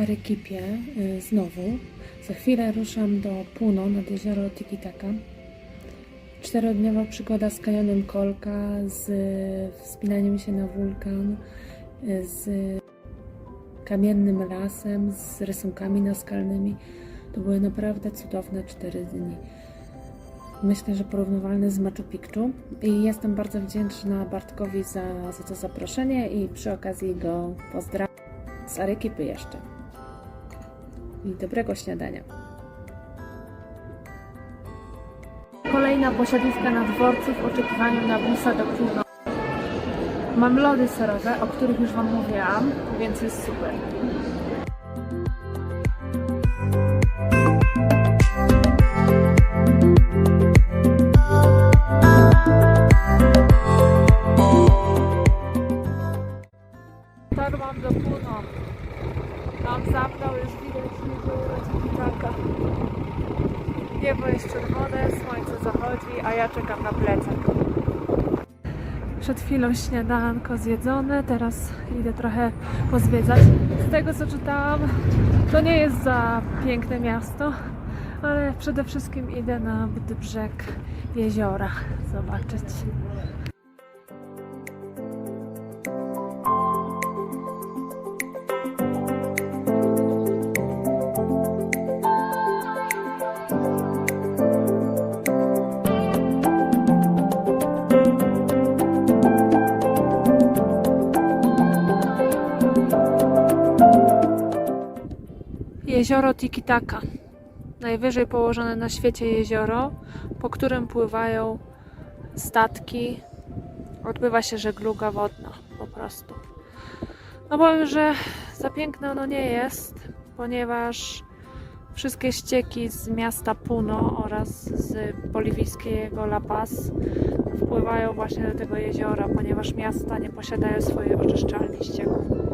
Arekipie y, znowu. Za chwilę ruszam do Puno nad jezioro Tikitaka. Czterodniowa przygoda z kanionem Kolka, z wspinaniem się na wulkan, y, z kamiennym lasem, z rysunkami naskalnymi. To były naprawdę cudowne cztery dni. Myślę, że porównywalne z Machu Picchu i jestem bardzo wdzięczna Bartkowi za, za to zaproszenie i przy okazji go pozdrawiam z Arekipy jeszcze. I dobrego śniadania. Kolejna posiadówka na dworcu w oczekiwaniu na busa do Puno. Mam lody serowe, o których już Wam mówiłam, więc jest super. Przed chwilą śniadanko zjedzone, teraz idę trochę pozwiedzać. Z tego co czytałam, to nie jest za piękne miasto, ale przede wszystkim idę na brzeg jeziora zobaczyć. Jezioro Tikitaka. Najwyżej położone na świecie jezioro, po którym pływają statki. Odbywa się żegluga wodna po prostu. No powiem, że za piękne ono nie jest, ponieważ wszystkie ścieki z miasta Puno oraz z boliwijskiego La Paz wpływają właśnie do tego jeziora, ponieważ miasta nie posiadają swojej oczyszczalni ścieków.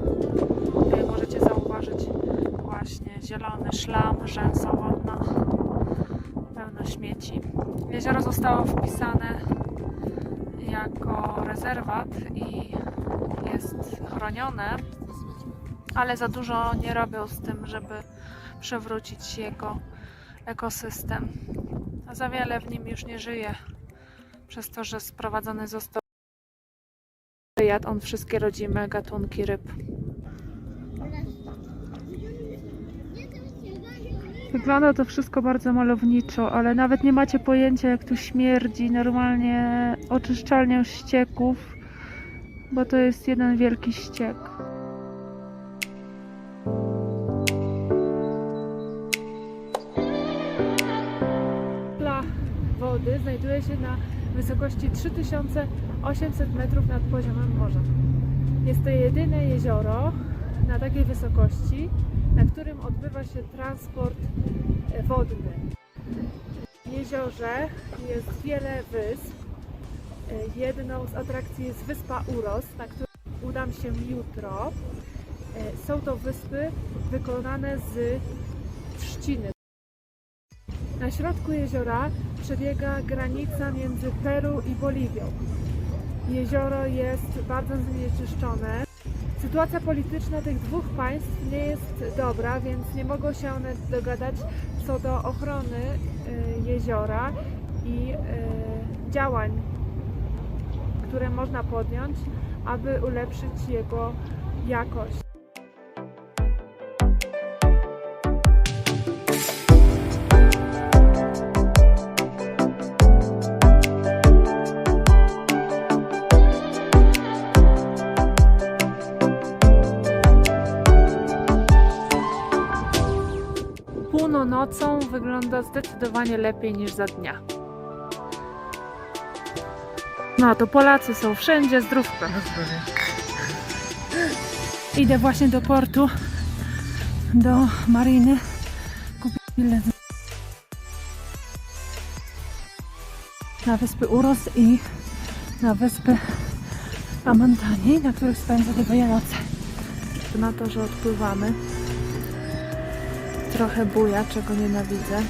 Zielony szlam, rzęsa wodna, pełno śmieci. Jezioro zostało wpisane jako rezerwat i jest chronione, ale za dużo nie robią z tym, żeby przewrócić jego ekosystem. A za wiele w nim już nie żyje, przez to, że sprowadzony został jadł on wszystkie rodzime gatunki ryb. Wygląda to wszystko bardzo malowniczo, ale nawet nie macie pojęcia, jak tu śmierdzi normalnie oczyszczalnią ścieków, bo to jest jeden wielki ściek. Dla wody znajduje się na wysokości 3800 metrów nad poziomem morza. Jest to jedyne jezioro na takiej wysokości, na którym odbywa się transport e, wodny. W jeziorze jest wiele wysp. E, Jedną z atrakcji jest wyspa Uros, na którą udam się jutro. E, Są to wyspy wykonane z trzciny. Na środku jeziora przebiega granica między Peru i Boliwią. Jezioro jest bardzo zanieczyszczone. Sytuacja polityczna tych dwóch państw nie jest dobra, więc nie mogą się one dogadać co do ochrony y, jeziora i y, działań, które można podjąć, aby ulepszyć jego jakość. Puno nocą wygląda zdecydowanie lepiej niż za dnia. No to Polacy są wszędzie, zdrówka. Idę właśnie do portu, do mariny. Kupić bilet na wyspy Uros i na wyspy Amantani, na których spędzę dwie noce. Na to, że odpływamy trochę buja, czego nienawidzę.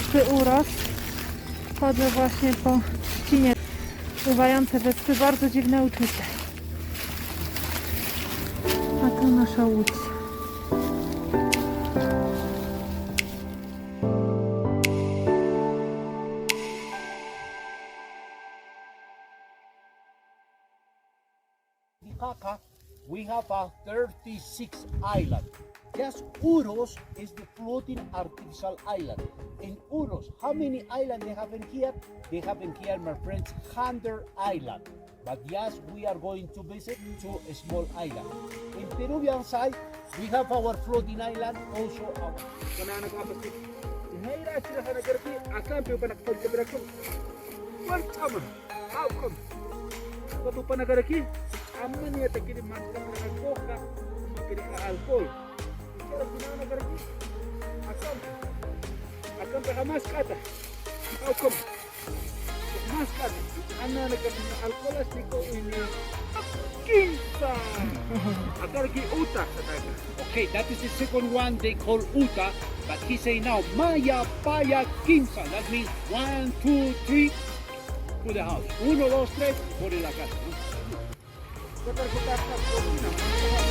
Duży urost. Chodzę właśnie po trzcinie pływające wyspy. Bardzo dziwne uczucie. A tu nasza łódź. We have a 36 island. Just Uros is the floating artificial island. In Uros, how many islands they have in here? They have in here, my friends, 100 island. But yes, we are going to visit two small islands. In Peruvian side, we have our floating island, also our Kana nag-apastik. Ngayon sila ka nagarti. Akan pa ba nakapagkabira ko? Welcome. How come? Kato. Aman niya takili man ka na nagkoka. Makili alcohol. Kinsa. Okay, that is the second one they call Uta, but he say now Maya Paya Quinza. That means one, two, three, to the house. Uno, dos, tres, por la casa. ¿no?